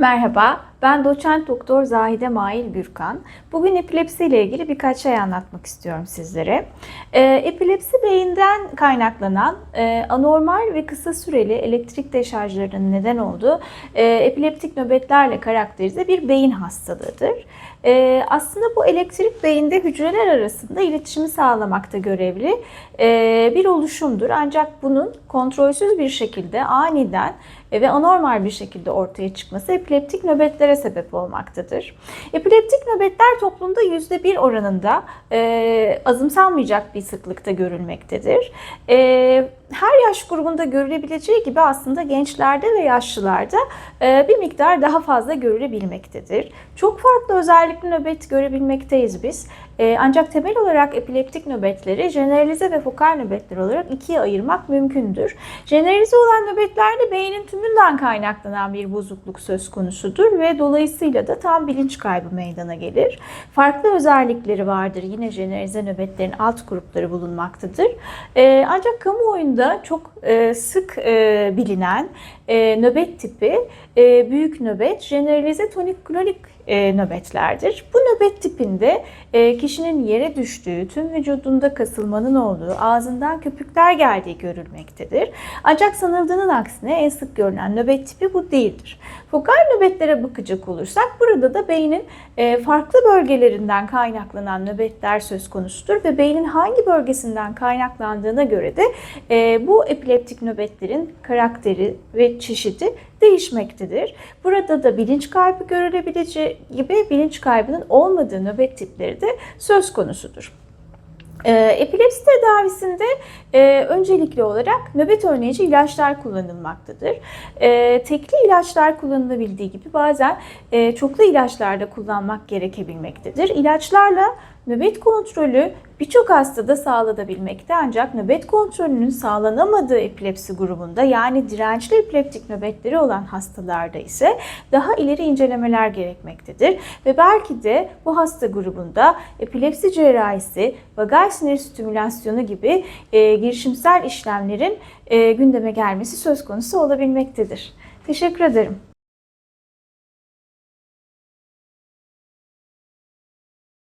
Merhaba, ben doçent doktor Zahide Mail Gürkan. Bugün epilepsi ile ilgili birkaç şey anlatmak istiyorum sizlere. Ee, epilepsi beyinden kaynaklanan e, anormal ve kısa süreli elektrik deşarjlarının neden olduğu e, epileptik nöbetlerle karakterize bir beyin hastalığıdır. E, aslında bu elektrik beyinde hücreler arasında iletişimi sağlamakta görevli e, bir oluşumdur. Ancak bunun kontrolsüz bir şekilde aniden e, ve anormal bir şekilde ortaya çıkması epileptik nöbetlere sebep olmaktadır. Epileptik nöbetler toplumda %1 oranında e, azımsanmayacak bir sıklıkta görülmektedir. E, her yaş grubunda görülebileceği gibi aslında gençlerde ve yaşlılarda e, bir miktar daha fazla görülebilmektedir. Çok farklı özellikli nöbet görebilmekteyiz biz. E, ancak temel olarak epileptik nöbetleri jeneralize ve fokal nöbetler olarak ikiye ayırmak mümkündür. Jeneralize olan nöbetlerde beynin tümünden kaynaklanan bir bozukluk söz konusudur ve dolayısıyla da tam bilinç kaybı meydana gelir. Farklı özellikleri vardır. Yine jeneralize nöbetlerin alt grupları bulunmaktadır. E, ancak kamuoyunda çok e, sık e, bilinen e, nöbet tipi büyük nöbet, jeneralize tonik klonik e, nöbetlerdir. Bu nöbet tipinde e, kişinin yere düştüğü, tüm vücudunda kasılmanın olduğu, ağzından köpükler geldiği görülmektedir. Ancak sanıldığının aksine en sık görülen nöbet tipi bu değildir. Fokal nöbetlere bakacak olursak burada da beynin e, farklı bölgelerinden kaynaklanan nöbetler söz konusudur ve beynin hangi bölgesinden kaynaklandığına göre de e, bu epileptik nöbetlerin karakteri ve çeşidi değişmektedir. Burada da bilinç kaybı görülebileceği gibi bilinç kaybının olmadığı nöbet tipleri de söz konusudur. Ee, epilepsi tedavisinde e, öncelikli olarak nöbet önleyici ilaçlar kullanılmaktadır. E, tekli ilaçlar kullanılabildiği gibi bazen e, çoklu ilaçlar da kullanmak gerekebilmektedir. İlaçlarla nöbet kontrolü birçok hastada sağlanabilmekte ancak nöbet kontrolünün sağlanamadığı epilepsi grubunda yani dirençli epileptik nöbetleri olan hastalarda ise daha ileri incelemeler gerekmektedir ve belki de bu hasta grubunda epilepsi cerrahisi, vagal sinir stimülasyonu gibi e, girişimsel işlemlerin e, gündeme gelmesi söz konusu olabilmektedir. Teşekkür ederim.